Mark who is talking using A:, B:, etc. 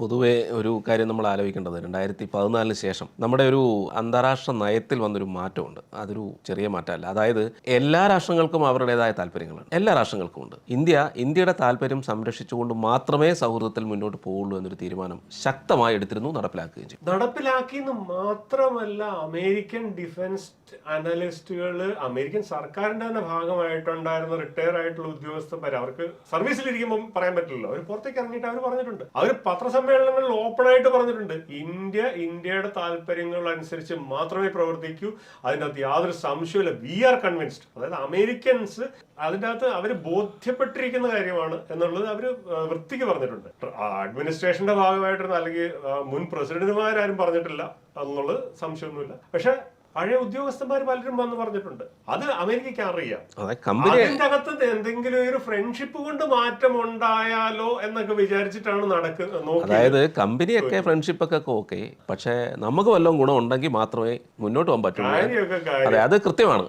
A: പൊതുവെ ഒരു കാര്യം നമ്മൾ ആലോചിക്കേണ്ടത് രണ്ടായിരത്തി പതിനാലിന് ശേഷം നമ്മുടെ ഒരു അന്താരാഷ്ട്ര നയത്തിൽ വന്നൊരു മാറ്റമുണ്ട്. അതൊരു ചെറിയ മാറ്റമല്ല. അതായത് എല്ലാ രാഷ്ട്രങ്ങൾക്കും അവരുടേതായ താല്പര്യങ്ങളാണ് എല്ലാ രാഷ്ട്രങ്ങൾക്കും ഉണ്ട്. ഇന്ത്യ ഇന്ത്യയുടെ താല്പര്യം സംരക്ഷിച്ചുകൊണ്ട് മാത്രമേ സൗഹൃദത്തിൽ മുന്നോട്ട് പോകുള്ളൂ എന്നൊരു തീരുമാനം ശക്തമായി എടുത്തിരുന്നു നടപ്പിലാക്കുകയും നടപ്പിലാക്കി
B: എന്ന് മാത്രമല്ല അമേരിക്കൻ ഡിഫൻസ് അനലിസ്റ്റുകൾ അമേരിക്കൻ സർക്കാരിന്റെ തന്നെ ഭാഗമായിട്ടുണ്ടായിരുന്ന റിട്ടയർ ആയിട്ടുള്ള ഉദ്യോഗസ്ഥന്മാർ അവർക്ക് സർവീസിലിരിക്കുമ്പോൾ പറയാൻ പറ്റില്ലല്ലോ. അവർ പുറത്തേക്ക് ഇറങ്ങിയിട്ട് അവർ പറഞ്ഞിട്ടുണ്ട്. അവർ പത്രസമ്മേളനങ്ങളിൽ ഓപ്പൺ ആയിട്ട് പറഞ്ഞിട്ടുണ്ട്. ഇന്ത്യ ഇന്ത്യയുടെ താല്പര്യങ്ങൾ അനുസരിച്ച് മാത്രമേ പ്രവർത്തിക്കൂ. അതിനകത്ത് യാതൊരു സംശയമില്ല വി ആർ കൺവിൻസ്ഡ് അതായത് അമേരിക്കൻസ് അതിന്റെ അകത്ത് അവർ ബോധ്യപ്പെട്ടിരിക്കുന്ന കാര്യമാണ് എന്നുള്ളത് അവർ വൃത്തിക്ക് പറഞ്ഞിട്ടുണ്ട്. അഡ്മിനിസ്ട്രേഷന്റെ ഭാഗമായിട്ടിരുന്ന അല്ലെങ്കിൽ മുൻ പ്രസിഡന്റുമാരും പറഞ്ഞിട്ടില്ല എന്നുള്ളത് സംശയമൊന്നുമില്ല. പക്ഷെ പഴയ ഉദ്യോഗസ്ഥന്മാർ പലരും വന്ന് പറഞ്ഞിട്ടുണ്ട്. അത് അമേരിക്കയ്ക്ക് അറിയാം. അതിന്റെ അകത്ത് എന്തെങ്കിലും ഒരു ഫ്രണ്ട്ഷിപ്പ് കൊണ്ട് മാറ്റം ഉണ്ടായാലോ എന്നൊക്കെ വിചാരിച്ചിട്ടാണ് നടക്കുന്നത്
A: അതായത് കമ്പനിയൊക്കെ ഫ്രണ്ട്ഷിപ്പ് ഒക്കെ ഓക്കെ പക്ഷേ നമുക്ക് വല്ലതും ഗുണം ഉണ്ടെങ്കിൽ മാത്രമേ മുന്നോട്ട് പോകാൻ പറ്റുള്ളൂ. അതെ അത് കൃത്യമാണ്.